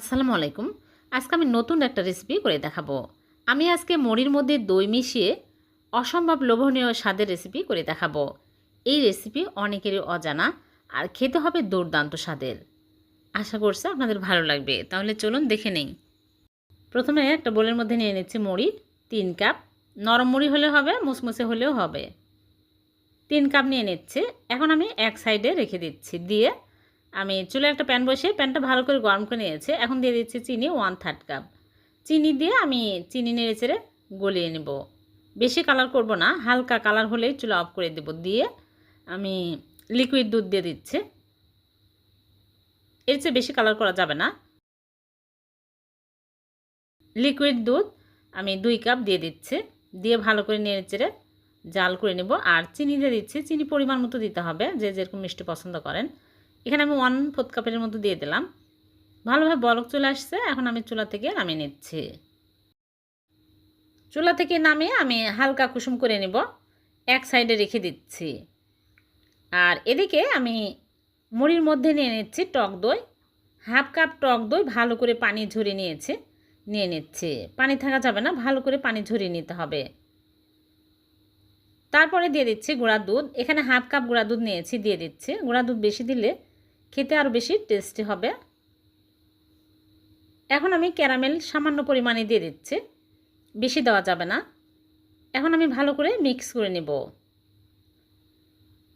আসসালামু আলাইকুম। আজকে আমি নতুন একটা রেসিপি করে দেখাবো। আমি আজকে মুড়ির মধ্যে দই মিশিয়ে অসম্ভব লোভনীয় স্বাদের রেসিপি করে দেখাবো। এই রেসিপি অনেকেরই অজানা আর খেতে হবে দুর্দান্ত স্বাদের। আশা করছি আপনাদের ভালো লাগবে। তাহলে চলুন দেখে নেই। প্রথমে একটা বোলের মধ্যে নিয়ে নিচ্ছি মুড়ি, তিন কাপ। নরম মুড়ি হলে হবে, মুসমুসে হলেও হবে। তিন কাপ নিয়ে নিচ্ছে। এখন আমি এক সাইডে রেখে দিচ্ছি। দিয়ে আমি চুলে একটা প্যান বসিয়ে প্যানটা ভালো করে গরম করে নিয়েছে। এখন দিয়ে দিচ্ছি চিনি ওয়ান থার্ড কাপ চিনি দিয়ে আমি চিনি নেড়ে চেড়ে গলিয়ে নেব। বেশি কালার করব না, হালকা কালার হলেই চুলা অফ করে দেব। দিয়ে আমি লিকুইড দুধ দিয়ে দিচ্ছি। এর চেয়ে বেশি কালার করা যাবে না। লিকুইড দুধ আমি দুই কাপ দিয়ে দিচ্ছি। দিয়ে ভালো করে নেড়ে চেড়ে জাল করে নেব। আর চিনি দিয়ে দিচ্ছি। চিনি পরিমাণ মতো দিতে হবে, যে যেরকম মিষ্টি পছন্দ করেন। এখানে আমি ওয়ান ফোর্থ কাপের মতো দিয়ে দিলাম। ভালোভাবে বলক চলে আসছে, এখন আমি চুলা থেকে নামিয়ে নিচ্ছি। চুলা থেকে নামিয়ে আমি হালকা কুসুম করে নেব, এক সাইডে রেখে দিচ্ছি। আর এদিকে আমি মুড়ির মধ্যে নিয়ে নিচ্ছি টক দই। হাফ কাপ টক দই ভালো করে পানি ঝরিয়ে নিয়েছি, নিয়ে নিচ্ছি। পানি থাকা যাবে না, ভালো করে পানি ঝরিয়ে নিতে হবে। তারপরে দিয়ে দিচ্ছি গুঁড়া দুধ। এখানে হাফ কাপ গুঁড়া দুধ নিয়েছি, দিয়ে দিচ্ছি। গুঁড়া দুধ বেশি দিলে খেতে আরও বেশি টেস্টি হবে। এখন আমি ক্যারামেল সামান্য পরিমাণে দিয়ে দিচ্ছি। বেশি দেওয়া যাবে না। এখন আমি ভালো করে মিক্স করে নেব।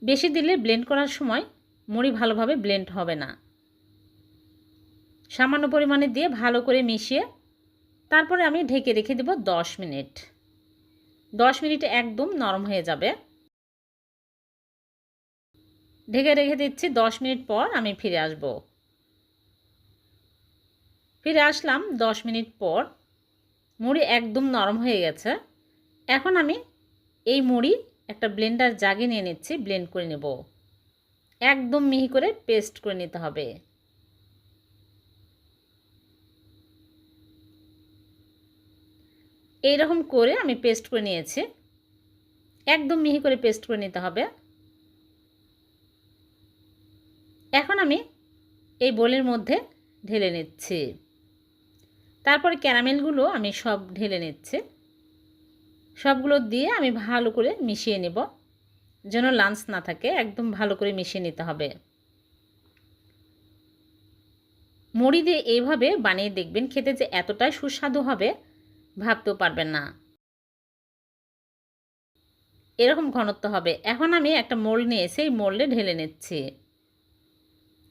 বেশি দিলে ব্লেন্ড করার সময় মুড়ি ভালোভাবে ব্লেন্ড হবে না। সামান্য পরিমাণে দিয়ে ভালো করে মিশিয়ে তারপরে আমি ঢেকে রেখে দেব দশ মিনিট। দশ মিনিটে একদম নরম হয়ে যাবে। ঢেকে রেখে দিচ্ছি, দশ মিনিট পর আমি ফিরে আসব। ফিরে আসলাম দশ মিনিট পর। মুড়ি একদম নরম হয়ে গেছে। এখন আমি এই মুড়ি একটা ব্লেন্ডার জাগে নিয়ে নিচ্ছি, ব্লেন্ড করে নেব। একদম মিহি করে পেস্ট করে নিতে হবে। এই রকম করে আমি পেস্ট করে নিয়েছি। একদম মিহি করে পেস্ট করে নিতে হবে। এখন আমি এই বোলের মধ্যে ঢেলে নিচ্ছি। তারপরে ক্যারামেলগুলো আমি সব ঢেলে নিচ্ছি। সবগুলো দিয়ে আমি ভালো করে মিশিয়ে নেব, যেন লাঞ্চ না থাকে, একদম ভালো করে মিশিয়ে নিতে হবে। মুড়ি দিয়ে এইভাবে বানিয়ে দেখবেন, খেতে যে এতটাই সুস্বাদু হবে, ভাবতেও পারবেন না। এরকম ঘনত্ব হবে। এখন আমি একটা মোল্ড নিয়ে সেই মোল্ডে ঢেলে নিচ্ছি।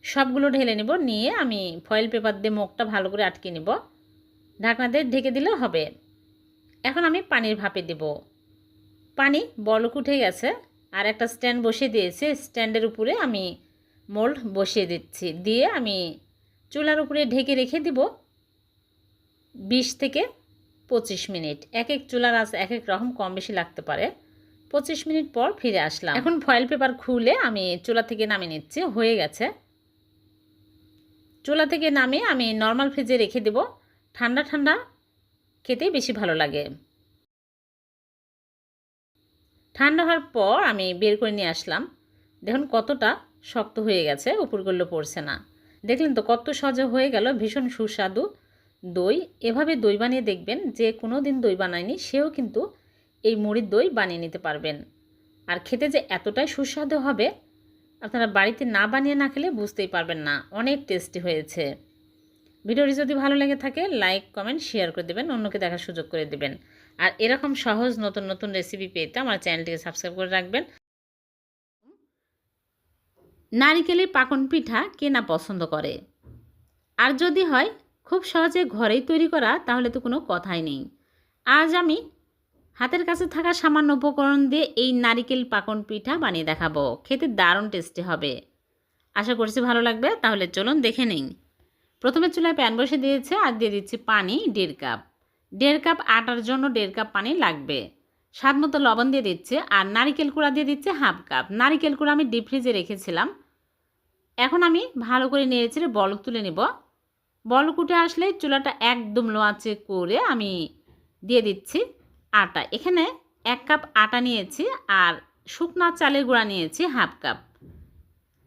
সবগুলো ঢেলে নেব, নিয়ে আমি ফয়েল পেপার দিয়ে মুখটা ভালো করে আটকে নেব। ঢাকনা দিয়ে ঢেকে দিলেও হবে। এখন আমি পানির ভাপে দেব। পানি বলক উঠে গেছে, আর একটা স্ট্যান্ড বসিয়ে দিয়েছে। স্ট্যান্ডের উপরে আমি মোল্ড বসিয়ে দিচ্ছি। দিয়ে আমি চুলার উপরে ঢেকে রেখে দিব বিশ থেকে পঁচিশ মিনিট। এক এক চুলার আঁচ এক এক রকম কম বেশি লাগতে পারে। পঁচিশ মিনিট পর ফিরে আসলাম। এখন ফয়েল পেপার খুলে আমি চুলা থেকে নামিয়ে নিচ্ছি। হয়ে গেছে। চুলা থেকে নামিয়ে আমি নর্মাল ফ্রিজে রেখে দেব। ঠান্ডা ঠান্ডা খেতেই বেশি ভালো লাগে। ঠান্ডা হওয়ার পর আমি বের করে নিয়ে আসলাম। দেখুন কতটা শক্ত হয়ে গেছে, উপরগুলো পড়ছে না। দেখলেন তো কত সহজে হয়ে গেল, ভীষণ সুস্বাদু দই। এভাবে দই বানিয়ে দেখবেন, যে কোনো দিন দই বানায়নি, সেও কিন্তু এই মুড়ির দই বানিয়ে নিতে পারবেন। আর খেতে যে এতটাই সুস্বাদু হবে আপনারা বাড়িতে না বানিয়ে না খেলে বুঝতেই পারবেন না। অনেক টেস্টি হয়েছে। ভিডিওটি যদি ভালো লেগে থাকে লাইক কমেন্ট শেয়ার করে দেবেন, অন্যকে দেখার সুযোগ করে দেবেন। আর এরকম সহজ নতুন নতুন রেসিপি পেতে আমার চ্যানেলটিকে সাবস্ক্রাইব করে রাখবেন। নারিকেলের পাকন পিঠা কে না পছন্দ করে? আর যদি হয়, খুব সহজে ঘরেই তৈরি করা, তাহলে তো কোনো কথাই নেই। আজ আমি হাতের কাছে থাকা সামান্য উপকরণ দিয়ে এই নারিকেল পাকন পিঠা বানিয়ে দেখাবো। খেতে দারুণ টেস্টি হবে। আশা করছি ভালো লাগবে, তাহলে চলুন দেখে নিন প্রথমে চুলায় প্যান বসে দিয়েছে আর দিয়ে দিচ্ছি পানি দেড় কাপ। দেড় কাপ আটার জন্য দেড় কাপ পানি লাগবে। স্বাদ মতো লবণ দিয়ে দিচ্ছে আর নারিকেল কুড়া দিয়ে দিচ্ছে হাফ কাপ। নারিকেল কুড়া আমি ডিপ ফ্রিজে রেখেছিলাম। এখন আমি ভালো করে নেড়েচেড়ে বলক তুলে নেব। বলক উঠে আসলে চুলাটা একদম লোয়াচে করে আমি দিয়ে দিচ্ছি। আটা। এখানে এক কাপ আটা নিয়েছি আর শুকনা চালের গুঁড়া নিয়েছি হাফ কাপ।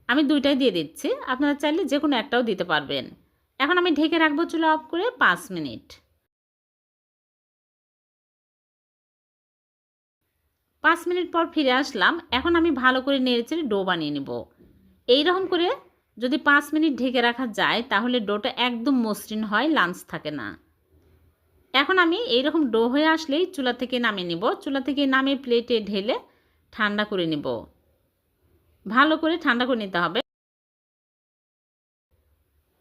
আমি দুইটাই দিয়ে দিচ্ছি। আপনারা চাইলে যে কোনো একটাও দিতে পারবেন। এখন আমি ঢেকে রাখব চুলা অফ করে পাঁচ মিনিট। পাঁচ মিনিট পর ফিরে আসলাম। এখন আমি ভালো করে নেড়েচেড়ে ডো বানিয়ে নেব। এইরকম করে যদি পাঁচ মিনিট ঢেকে রাখা যায়, তাহলে ডোটা একদম মসৃণ হয়, লাঞ্চ থাকে না। এখন আমি এইরকম ডো হয়ে আসলেই চুলা থেকে নামিয়ে নিব। চুলা থেকে নামিয়ে প্লেটে ঢেলে ঠান্ডা করে নিব। ভালো করে ঠান্ডা করে নিতে হবে।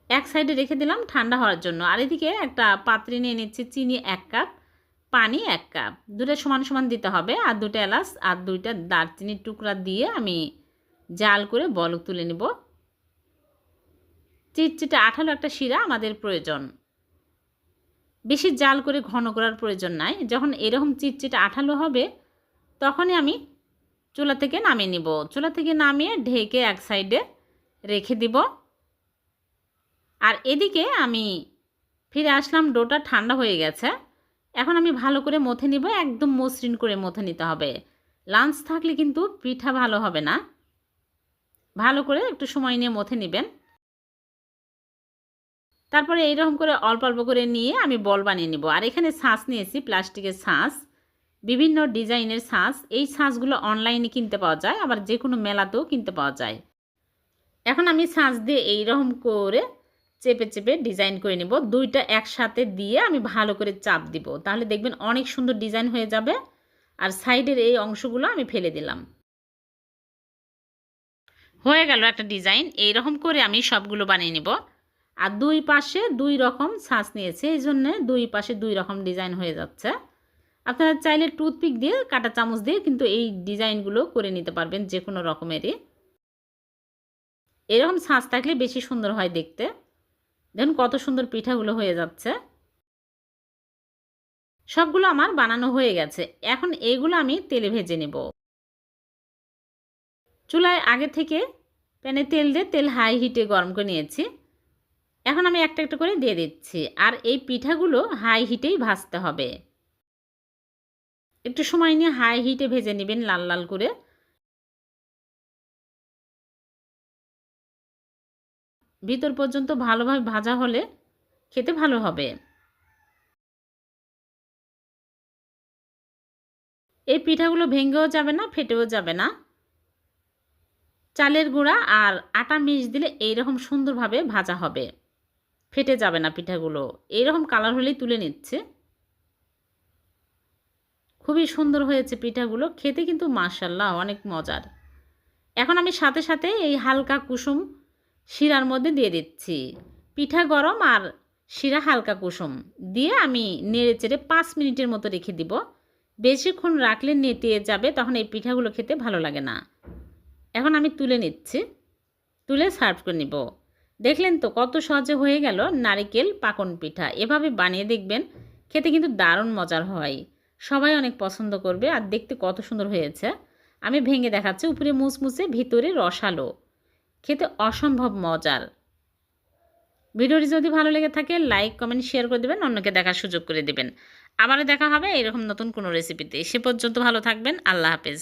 এক সাইডে রেখে দিলাম ঠান্ডা হওয়ার জন্য। আর এদিকে একটা পাত্রে নিয়ে নিচ্ছি চিনি এক কাপ পানি এক কাপ দুটো সমান সমান দিতে হবে। আর দুটো এলাচ আর দুইটা দারচিনির টুকরা দিয়ে আমি জাল করে বলক তুলে নেব। চিটচিটে আঠালো একটা শিরা আমাদের প্রয়োজন। বেশি জাল করে ঘন করার প্রয়োজন নাই। যখন এরকম চিটচিটে আঠালো হবে, তখনই আমি চুলা থেকে নামিয়ে নিব। চুলা থেকে নামিয়ে ঢেকে এক সাইডে রেখে দিব। আর এদিকে আমি ফিরে আসলাম, ডোটা ঠান্ডা হয়ে গেছে। এখন আমি ভালো করে মথে নিব, একদম মসৃণ করে মথে নিতে হবে। লাঞ্চ থাকলে কিন্তু পিঠা ভালো হবে না। ভালো করে একটু সময় নিয়ে মথে নেবেন। তারপরে এইরকম করে অল্প অল্প করে নিয়ে আমি বল বানিয়ে নিব। আর এখানে ছাঁচ নিয়েছি, প্লাস্টিকের শাঁস বিভিন্ন ডিজাইনের শাঁস এই শাঁসগুলো অনলাইনে কিনতে পাওয়া যায়, আবার যে কোনো মেলাতেও কিনতে পাওয়া যায়। এখন আমি শাঁস দিয়ে এইরকম করে চেপে চেপে ডিজাইন করে নেব। দুইটা একসাথে দিয়ে আমি ভালো করে চাপ দিব। তাহলে দেখবেন অনেক সুন্দর ডিজাইন হয়ে যাবে। আর সাইডের এই অংশগুলো আমি ফেলে দিলাম। হয়ে গেল একটা ডিজাইন। এইরকম করে আমি সবগুলো বানিয়ে নিব। আর দুই পাশে দুই রকম ছাঁচ নিয়েছে, এই জন্যে দুই পাশে দুই রকম ডিজাইন হয়ে যাচ্ছে। আপনারা চাইলে টুথপিক দিয়ে, কাটা চামচ দিয়ে কিন্তু এই ডিজাইনগুলো করে নিতে পারবেন যে কোনো রকমেরই। এরকম ছাঁচ থাকলে বেশি সুন্দর হয় দেখতে। দেখুন কত সুন্দর পিঠাগুলো হয়ে যাচ্ছে। সবগুলো আমার বানানো হয়ে গেছে। এখন এইগুলো আমি তেলে ভেজে নেব। চুলায় আগে থেকে প্যানে তেল দিয়ে তেল হাই হিটে গরম করে নিয়েছি। এখন আমি একটা একটা করে দিয়ে দিচ্ছি। আর এই পিঠাগুলো হাই হিটেই ভাজতে হবে। একটু সময় নিয়ে হাই হিটে ভেজে নেবেন লাল লাল করে। ভিতর পর্যন্ত ভালোভাবে ভাজা হলে খেতে ভালো হবে। এই পিঠাগুলো ভেঙেও যাবে না, ফেটেও যাবে না। চালের গুঁড়া আর আটা মিশ দিলে এইরকম সুন্দরভাবে ভাজা হবে। ফেটে যাবে না পিঠাগুলো। এইরকম কালার হলেই তুলে নিচ্ছে। খুবই সুন্দর হয়েছে পিঠাগুলো। খেতে কিন্তু মার্শাল্লাহ অনেক মজার। এখন আমি সাথে সাথে এই হালকা কুসুম শিরার মধ্যে দিয়ে দিচ্ছি। পিঠা গরম আর শিরা হালকা কুসুম দিয়ে আমি নেড়ে চেড়ে পাঁচ মিনিটের মতো রেখে দিব। বেশিক্ষণ রাখলে নেতিয়ে যাবে, তখন এই পিঠাগুলো খেতে ভালো লাগে না। এখন আমি তুলে নিচ্ছি। তুলে সার্ভ করে নিব। দেখলেন তো কত সহজে হয়ে গেল নারিকেল পাকন পিঠা। এভাবে বানিয়ে দেখবেন খেতে কিন্তু দারুণ মজার হয়। সবাই অনেক পছন্দ করবে আর দেখতে কত সুন্দর হয়েছে। আমি ভেঙে দেখাচ্ছি, উপরে মুচমুচে ভিতরে রসালো। খেতে অসম্ভব মজার। ভিডিওটি যদি ভালো লেগে থাকে, লাইক, কমেন্ট, শেয়ার করে দেবেন, অন্যকে দেখার সুযোগ করে দেবেন। আবারও দেখা হবে এরকম নতুন কোনো রেসিপিতে। সে পর্যন্ত ভালো থাকবেন, আল্লাহ হাফেজ।